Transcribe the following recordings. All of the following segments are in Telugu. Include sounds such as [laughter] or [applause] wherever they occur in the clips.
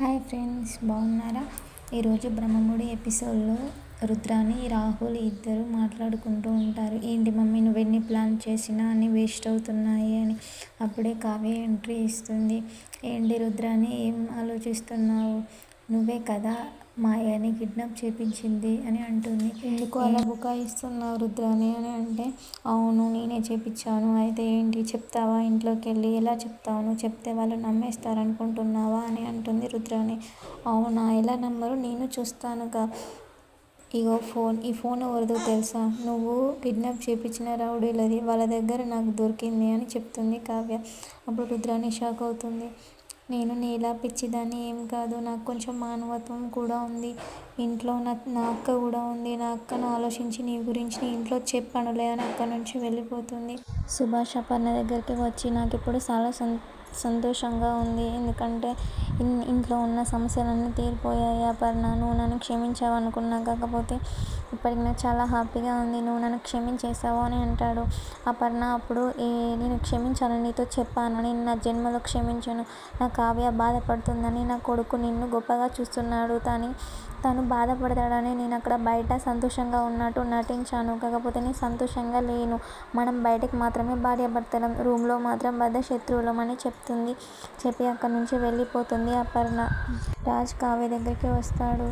హాయ్ ఫ్రెండ్స్ బాగున్నారా? ఈరోజు బ్రహ్మముడి ఎపిసోడ్లో రుద్రాని రాహుల్ ఇద్దరు మాట్లాడుకుంటూ ఉంటారు. ఏంటి మమ్మీ నువ్వెన్ని ప్లాన్ చేసినా అన్నీ వేస్ట్ అవుతున్నాయి అని అప్పుడే కావ్య ఎంట్రీ ఇస్తుంది. ఏంటి రుద్రాని ఏం ఆలోచిస్తున్నావు? నువ్వే కదా మాయని కిడ్నాప్ చేపించింది అని అంటుంది. ఎందుకు అలా బుకాయిస్తున్నావు రుద్రాని అని అంటే అవును నేనే చేపించాను. అయితే ఏంటి? చెప్తావా? ఇంట్లోకి వెళ్ళి ఎలా చెప్తావు? నువ్వు చెప్తే వాళ్ళు నమ్మేస్తారు అనుకుంటున్నావా అని అంటుంది రుద్రాని అవునా? ఎలా నమ్మరు? నేను చూస్తానుగా. ఇగో ఫోన్ ఈ ఫోన్ ఎవరిదో తెలుసా? నువ్వు కిడ్నాప్ చేపించిన రౌడీలది వాళ్ళ దగ్గర నాకు దొరికింది అని చెప్తుంది కావ్య. అప్పుడు రుద్రాని షాక్ అవుతుంది. నేను నీలా పిచ్చిదాన్ని ఏం కాదు. నాకు కొంచెం మానవత్వం కూడా ఉంది. ఇంట్లో నా నా అక్క కూడా ఉంది. నా అక్కను ఆలోచించి నీ గురించి నీ ఇంట్లో చెప్పనులే అని అక్కడి నుంచి వెళ్ళిపోతుంది. సుభాష్ అపర్ణ దగ్గరికి వచ్చి నాకు ఇప్పుడు చాలా సం సంతోషంగా ఉంది. ఎందుకంటే ఇన్ ఇంట్లో ఉన్న సమస్యలన్నీ తీరిపోయాయి. అపర్ణ నువ్వు నన్ను క్షమించావు అనుకున్నా కాకపోతే ఇప్పటికి నాకు చాలా హ్యాపీగా ఉంది. నువ్వు నన్ను క్షమించేసావు అని అంటాడు. అపర్ణ అప్పుడు ఏ నేను క్షమించాలని నీతో చెప్పాను. నేను నా జన్మలో క్షమించాను. నా కావ్య బాధపడుతుందని నా కొడుకు నిన్ను గొప్పగా చూస్తున్నాడు కానీ తను బాధపడతాడని నేను అక్కడ బయట సంతోషంగా ఉన్నట్టు నటించాను. కాకపోతే నేను సంతోషంగా లేను. మనం బయటకు మాత్రమే భార్యాభర్తలం రూమ్లో మాత్రం బద్ద శత్రువులం అని చెప్తుంది. చెప్పి అక్కడి నుంచి వెళ్ళిపోతుంది అపర్ణ. రాజ్ కావ్య దగ్గరికి వస్తాడు.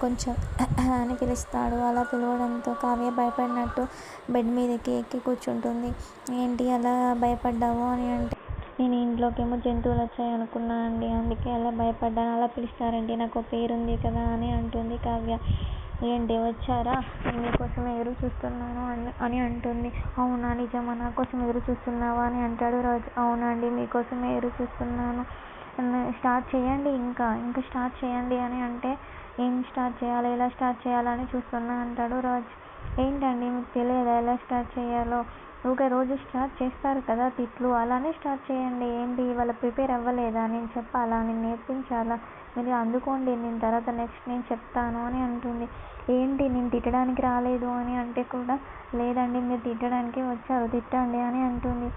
కొంచెం [clears throat] అని పిలుస్తాడు. అలా పిలవడంతో కావ్య భయపడినట్టు బెడ్ మీదకి ఎక్కి కూర్చుంటుంది. ఏంటి అలా భయపడ్డావు అని అంటే నేను ఇంట్లోకేమో జంతువులు వచ్చాయి అనుకున్నా అండి. అందుకే అలా భయపడ్డాను. అలా పిలుస్తారండి. నాకు పేరుంది కదా అని అంటుంది కావ్య. ఏంటి వచ్చారా? నేను మీకోసం ఎదురు చూస్తున్నాను అని అని అంటుంది. అవునా నిజమా? నా కోసం ఎదురు చూస్తున్నావా అని అంటాడు రాజు. అవునండి మీకోసం ఎదురు చూస్తున్నాను. స్టార్ట్ చేయండి ఇంకా. ఇంకా స్టార్ట్ చేయండి అని అంటే ఏం స్టార్ట్ చేయాలి? ఎలా స్టార్ట్ చేయాలని చూస్తున్నా అంటాడు రాజ్. ఏంటండి మీకు తెలియదా ఎలా స్టార్ట్ చేయాలో? ఒక రోజు స్టార్ట్ చేస్తారు కదా తిట్లు. అలానే స్టార్ట్ చేయండి. ఏంటి? ఇవాళ ప్రిపేర్ అవ్వలేదా? నేను చెప్పాలా? నేను నేర్పించాలా? మీరు అందుకోండి. నేను తర్వాత నెక్స్ట్ నేను చెప్తాను అని అంటుంది. ఏంటి? నేను తిట్టడానికి రాలేదు అని అంటే కూడా లేదండి. మీరు తిట్టడానికి వచ్చారు. తిట్టండి అని అంటుంది.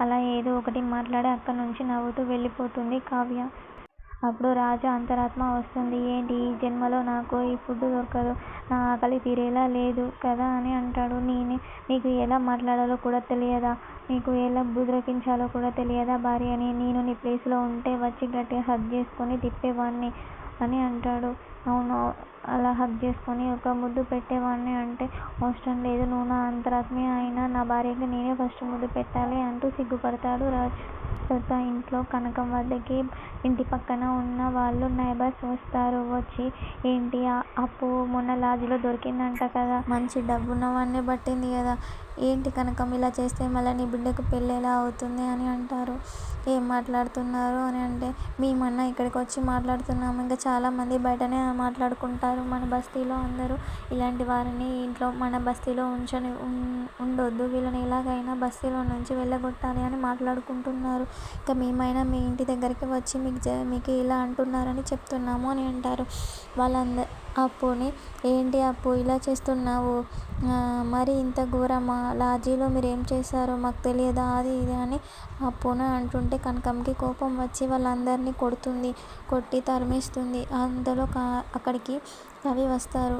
అలా ఏదో ఒకటి మాట్లాడి అక్కడి నుంచి నవ్వుతూ వెళ్ళిపోతుంది కావ్య. అప్పుడు రాజు అంతరాత్మ వస్తుంది. ఏంటి? ఈ జన్మలో నాకు ఈ ఫుడ్ దొరకదు. నా ఆకలి తీరేలా లేదు కదా అని అంటాడు. నేనే నీకు ఎలా మాట్లాడాలో కూడా తెలియదా? నీకు ఎలా బుద్రకించాలో కూడా తెలియదా భార్య అని నేను నీ ప్లేస్లో ఉంటే వచ్చి గట్టిగా హగ్ చేసుకొని తిప్పేవాడిని అని అంటాడు. అవును అలా హగ్ చేసుకొని ఒక ముద్దు పెట్టేవాడిని అంటే అవసరం లేదు. నువ్వు నా అంతరాత్మే అయినా నా భార్యకి నేనే ఫస్ట్ ముద్దు పెట్టాలి అంటూ సిగ్గుపడతాడు రాజ్. తర్వాత ఇంట్లో కనకం వద్దకి ఇంటి పక్కన ఉన్న వాళ్ళు నైబర్స్ వస్తారు వచ్చి ఏంటి అప్పు మొన్న లాజ్లో దొరికిందంట కదా. మంచి డబ్బున్నవాడినే పట్టింది కదా. ఏంటి కనకం ఇలా చేస్తే మళ్ళీ నీ బిడ్డకు పెళ్ళి ఎలా అవుతుంది? అని అంటారు. ఏం మాట్లాడుతున్నారు? అని అంటే మేమన్నా ఇక్కడికి వచ్చి మాట్లాడుతున్నాము. ఇంకా చాలామంది బయటనే మాట్లాడుకుంటారు మన బస్తీలో అందరూ. ఇలాంటి వారిని ఇంట్లో మన బస్తీలో ఉంచని ఉండొద్దు. వీళ్ళని ఎలాగైనా బస్తీలో నుంచి వెళ్ళగొట్టాలి అని మాట్లాడుకుంటున్నారు. ఇంకా మేమైనా మీ ఇంటి దగ్గరికి వచ్చి మీకు జ మీకు ఇలా అంటున్నారని చెప్తున్నాము అని అంటారు. వాళ్ళంద అప్పుని ఏంటి అప్పు ఇలా చేస్తున్నావు? మరి ఇంత ఘోరమా? లాజీలో మీరు ఏం చేశారో మాకు తెలియదా? అది ఇది అని అప్పున అంటుంటే కనకంకి కోపం వచ్చి వాళ్ళందరినీ కొడుతుంది కొట్టి తరిమేస్తుంది. అందులో కా అక్కడికి కవి వస్తారు.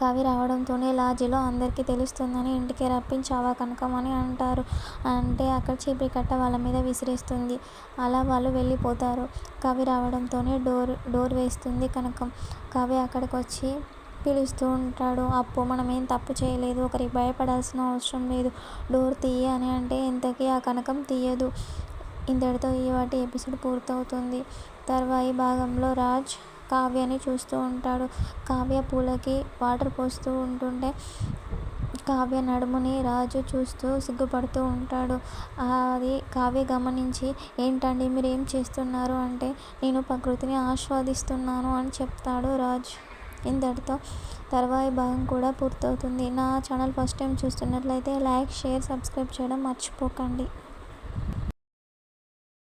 కవి రావడంతోనే లాడ్జిలో అందరికీ తెలుస్తుందని ఇంటికి రప్పించావా కనకం అని అంటారు. అంటే అక్కడ చీపురు కట్ట వాళ్ళ మీద విసిరేస్తుంది. అలా వాళ్ళు వెళ్ళిపోతారు. కవి రావడంతోనే డోర్ డోర్ వేస్తుంది కనకం. కవి అక్కడికి వచ్చి పిలుస్తూ ఉంటాడు. అప్పు మనం ఏం తప్పు చేయలేదు. ఒకరికి భయపడాల్సిన అవసరం లేదు. డోర్ తీయ అని అంటే ఇంతకీ ఆ కనకం తీయదు. ఇంతటితో ఈ వాటి ఎపిసోడ్ పూర్తవుతుంది. తర్వాయి భాగంలో రాజ్ కావ్యని చూస్తూ ఉంటాడు. కావ్య పూలకి వాటర్ పోస్తూ ఉంటుంటే కావ్య నడుముని రాజు చూస్తూ సిగ్గుపడుతూ ఉంటాడు. అది కావ్య గమనించి ఏంటండి మీరు ఏం చేస్తున్నారు? అంటే నేను ప్రకృతిని ఆస్వాదిస్తున్నాను అని చెప్తాడు రాజు. ఇంతటితో తర్వాయి భాగం కూడా పూర్తవుతుంది. నా ఛానల్ ఫస్ట్ టైం చూస్తున్నట్లయితే లైక్ షేర్ సబ్స్క్రైబ్ చేయడం మర్చిపోకండి.